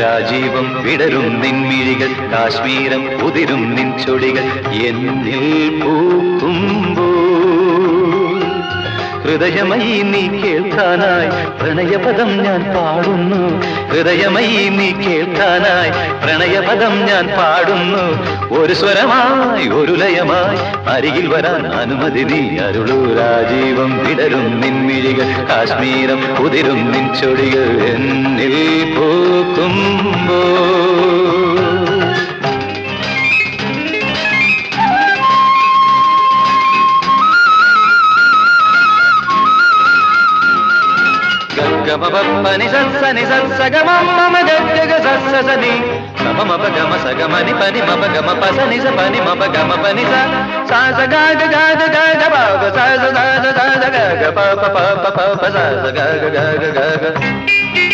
രാജീവം വിടരും നിൻമിഴികൾ കാശ്മീരം ഉതിരും നിൻ ചൊടികൾ എന്നിൽ പൂക്കുമ്പോ ഹൃദയമയി നീ കേൾക്കാനായി പ്രണയപദം ഞാൻ പാടുന്നു. ഹൃദയമയി നീ കേൾക്കാനായി പ്രണയപദം ഞാൻ പാടുന്നു. ഒരു സ്വരമായി ഒരു ലയമായി അരികിൽ വരാൻ അനുമതി നീ അരുളൂ. രാജീവം വിടരും നിൻമിഴികൾ കാശ്മീരം പുതിരും നിൻ ചൊടികൾ എന്നിൽ പൂക്കുമ്പോ గమని సని సగమమ్మ గగ సత్సని సమమ గమ సగమని పని మమ గమ పస స పని మమ గమ పని స సాజ గాజ గాజ గాజ బాగ సాస సాజ సాజ గగ పాప పాప పాప సాస ప సాజ గగ గగ గగ.